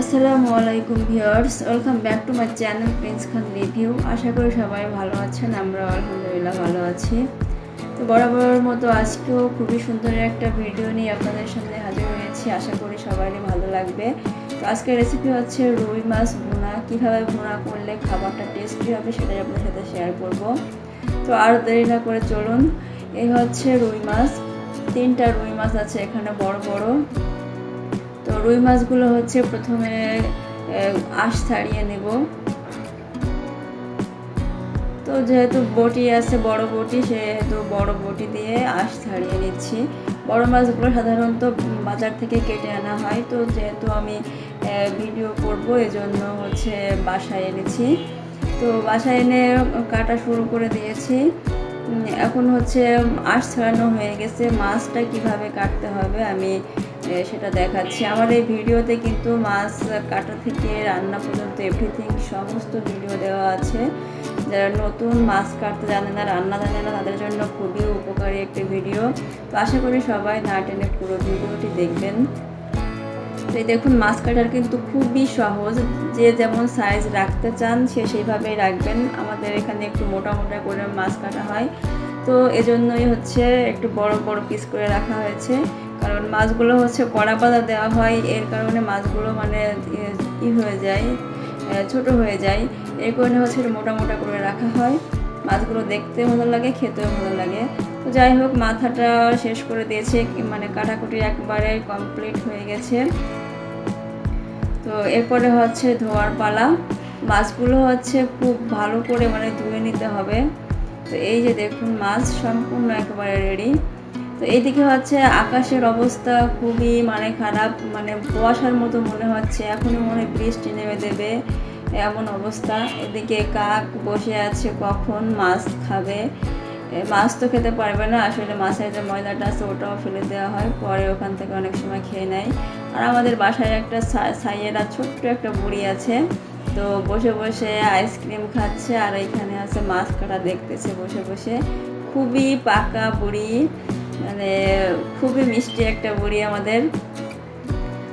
আসসালামু আলাইকুম viewers, welcome back to my channel Prince Khan review. আশা করি সবাই ভালো আছেন, আমরা আলহামদুলিল্লাহ ভালো আছি। তো বরাবর মতো আজকেও খুবই সুন্দর একটা ভিডিও নিয়ে আপনাদের সামনে হাজির হয়েছি, আশা করি সবারই ভালো লাগবে। তো আজকের রেসিপি হচ্ছে রুই মাছ ভুনা, কীভাবে ভুনা, করলে খাবারটা টেস্টি হবে সেটাই আপনাদের সাথে শেয়ার করব। তো আর দেরি না করে চলুন, এই হচ্ছে রুই মাছ, তিনটা রুই মাছ আছে এখানে বড় বড়। তো রুই মাছগুলো হচ্ছে প্রথমে আঁশ ছাড়িয়ে নেব। তো যেহেতু বটি আছে, বড় বটি, সেহেতু বড় বটি দিয়ে আঁশ ছাড়িয়ে নিচ্ছি। বড় মাছগুলো সাধারণত বাজার থেকে কেটে আনা হয়। তো যেহেতু আমি ভিডিও করব, এজন্য হচ্ছে বাসায় এনেছি। তো বাসায় এনে কাটা শুরু করে দিয়েছি। এখন হচ্ছে আঁশ ছাড়ানো হয়ে গেছে। মাছটা কীভাবে কাটতে হবে আমি সেটা দেখাচ্ছি। আমার এই ভিডিওতে কিন্তু মাছ, কাটা থেকে রান্না পর্যন্ত এভরিথিং সমস্ত ভিডিও দেওয়া আছে। যারা নতুন মাছ কাটতে জানে না, রান্না জানে না, তাদের জন্য খুবই উপকারী একটি ভিডিও তো আশা করি সবাই না টেনে পুরো ভিডিওটি দেখবেন। তো দেখুন, মাছ কাটার কিন্তু খুবই সহজ। যে যেমন সাইজ রাখতে চান, সে সেইভাবেই রাখবেন। আমাদের এখানে একটু মোটা মোটা করে মাছ কাটা হয়। তো এজন্যই হচ্ছে একটু বড় বড় পিস করে রাখা হয়েছে। কারণ মাছগুলো হচ্ছে কড়া পাতা দেওয়া হয়, এর কারণে মাছগুলো মানে ই- হয়ে যায় ছোট হয়ে যায়। এর কারণে হচ্ছে মোটা মোটা করে রাখা হয়। মাছগুলো দেখতে ভালো লাগে, খেতেও ভালো লাগে। তো যাই হোক, মাথাটা শেষ করে দিয়েছে মানে কাটাকুটি একবারে কমপ্লিট হয়ে গেছে। তো এরপরে হচ্ছে ধোয়ার পালা। মাছগুলো হচ্ছে খুব ভালো করে মানে ধুয়ে নিতে হবে। তো এই যে দেখুন, মাছ সম্পূর্ণ একেবারে রেডি তো এইদিকে হচ্ছে আকাশের অবস্থা খুবই মানে খারাপ মানে কুয়াশার মতো মনে হচ্ছে এখনই মনে বৃষ্টি নেমে দেবে এমন অবস্থা। এদিকে কাক বসে আছে কখন মাছ খাবে? মাছ তো খেতে পারবে না, আসলে মাছের যে ময়দাটা আছে ওটাও ফেলে দেওয়া হয়, পরে ওখান থেকে অনেক সময় খেয়ে নেয়। আর আমাদের বাসায় একটা সাইয়েরা ছোট্ট একটা বুড়ি আছে, তো বসে বসে আইসক্রিম খাচ্ছে, আর এখানে আছে মাছ কাটা দেখতেছে বসে বসে। খুবই পাকা বুড়ি মানে খুবই মিষ্টি একটা বুড়ি আমাদের।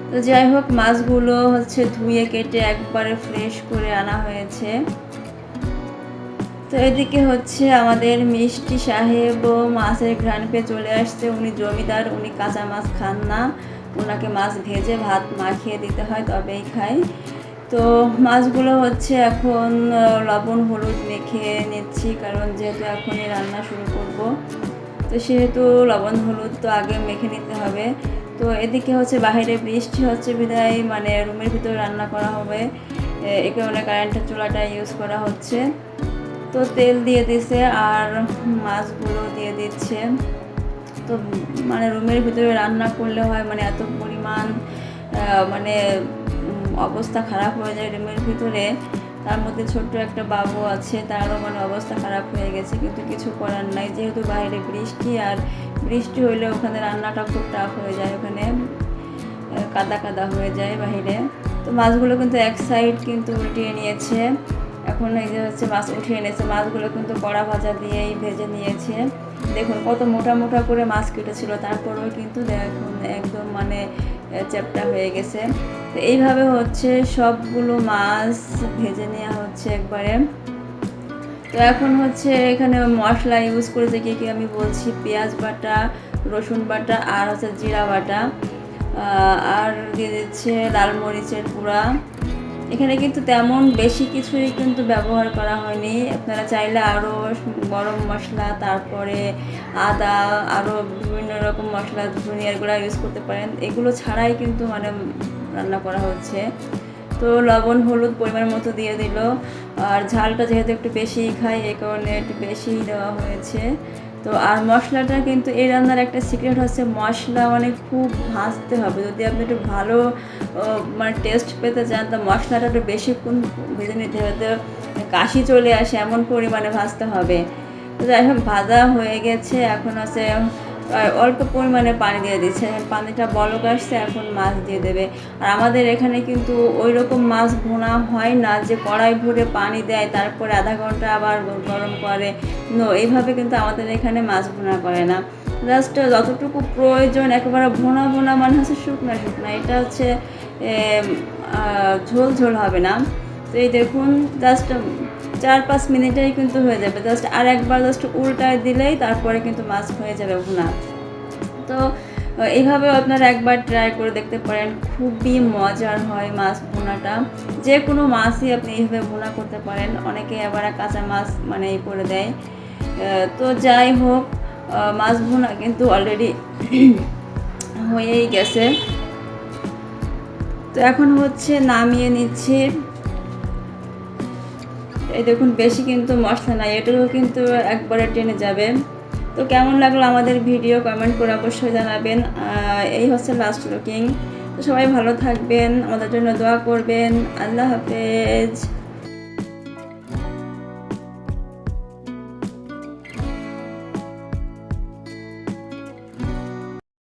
তো যাই হোক, মাছগুলো হচ্ছে ধুয়ে কেটে একবারে ফ্রেশ করে আনা হয়েছে। তো এদিকে হচ্ছে আমাদের মিষ্টি সাহেবও মাছের ঘ্রাণ পেয়ে চলে আসছে। উনি জমিদার, উনি কাঁচা মাছ খান না। ওনাকে মাছ ভেজে ভাত মাখিয়ে দিতে হয়, তবেই খায় তো মাছগুলো হচ্ছে এখন লবণ, হলুদ মেখে নিচ্ছি, কারণ যেহেতু এখনই রান্না শুরু করব। তো সেহেতু লবণ, হলুদ তো আগে মেখে নিতে হবে। তো এদিকে হচ্ছে বাইরে বৃষ্টি হচ্ছে বিদায় মানে রুমের ভিতরে রান্না করা হবে। এ- এই কারণে কারেন্টের চুলাটা ইউজ করা হচ্ছে। তো তেল দিয়ে দিছে আর মাছগুলো দিয়ে দিচ্ছে। তো মানে রুমের ভিতরে রান্না করলে হয় মানে এত পরিমাণ মানে অবস্থা খারাপ হয়ে যায় রুমের ভিতরে। তার মধ্যে ছোট্ট একটা বাবু আছে, তারও মানে অবস্থা খারাপ হয়ে গেছে, কিন্তু কিছু করার নাই। যেহেতু বাইরে বৃষ্টি আর বৃষ্টি হইলে ওখানে রান্নাটা খুব টাফ হয়ে যায়, ওখানে কাদা কাদা হয়ে যায় বাইরে। তো মাছগুলো কিন্তু এক সাইড কিন্তু উল্টিয়ে নিয়েছে। এখন এই যে হচ্ছে মাছ উঠিয়ে নিয়েছে মাছগুলো কিন্তু কড়া ভাজা দিয়েই ভেজে নিয়েছে। দেখুন কত মোটা মোটা করে মাছ কেটেছিল, তারপরেও কিন্তু দেখুন একদম মানে চ্যাপটা হয়ে গেছে। তো এইভাবে হচ্ছে সবগুলো মাছ ভেজে নেওয়া হচ্ছে একবারে। তো এখন হচ্ছে এখানে মশলা ইউজ করেছে কী কী আমি বলছি, পেঁয়াজ বাটা, রসুন বাটা আর হচ্ছে জিরা বাটা। আর দিয়ে দিচ্ছে লাল মরিচের গুঁড়া। এখানে কিন্তু তেমন বেশি কিছুই কিন্তু ব্যবহার করা হয়নি। আপনারা চাইলে আরও গরম মশলা, তারপরে আদা আরও বিভিন্ন রকম মশলা, ধনিয়ার গুঁড়া ইউজ করতে পারেন। এগুলো ছাড়াই কিন্তু মানে রান্না করা হচ্ছে। তো লবণ, হলুদ পরিমাণ মতো দিয়ে দিল। আর ঝালটা যেহেতু একটু বেশিই খাই এই কারণে একটু বেশিই দেওয়া হয়েছে। তো আর মশলাটা কিন্তু এই রান্নার একটা সিক্রেট হচ্ছে মশলা মানে খুব ভাজতে হবে। যদি আপনি একটু ভালো মানে টেস্ট পেতে চান তো মশলাটা একটু বেশিক্ষণ ভেজে নিতে হবে। তো কাশি চলে আসে এমন পরিমাণে ভাজতে হবে। তো যাই হোক ভাজা হয়ে গেছে। এখন আহ, অল্প পরিমাণে পানি দিয়ে দিচ্ছে। পানিটা বলক আসছে, এখন মাছ দিয়ে দেবে। আর আমাদের এখানে কিন্তু ওই রকম মাছ ভোনা হয় না যে কড়াই ভরে পানি দেয়, তারপরে আধা ঘণ্টা আবার গরম করে। এইভাবে কিন্তু আমাদের এখানে মাছ ভোনা করে না। জাস্ট যতটুকু প্রয়োজন, একেবারে ভোনা ভোনা মানে হচ্ছে শুকনো শুকনো। এটা হচ্ছে ঝোল ঝোল হবে না। তো এই দেখুন জাস্ট চার পাঁচ মিনিটেই কিন্তু হয়ে যাবে। জাস্ট আর একবার জাস্ট উল্টায় দিলেই তারপরে কিন্তু মাছ হয়ে যাবে ভুনা তো এইভাবে আপনারা একবার ট্রাই করে দেখতে পারেন। খুবই মজার হয় মাছ ভুনাটা যে কোনো মাছই আপনি এইভাবে ভুনা করতে পারেন। অনেকে আবার কাঁচা মাছ মানে এই করে দেয়। তো যাই হোক মাছ ভুনা কিন্তু অলরেডি হয়েই গেছে। তো এখন হচ্ছে নামিয়ে নিচ্ছি। এই দেখুন, বেশি কিন্তু মশলা নাই, এটুকু কিন্তু একবারে টেনে যাবে। তো কেমন লাগল আমাদের ভিডিও? কমেন্ট করে অবশ্যই জানাবেন। এই হচ্ছে লাস্ট লুকিং তো সবাই ভালো থাকবেন, আমাদের জন্য দোয়া করবেন। আল্লাহ হাফেজ।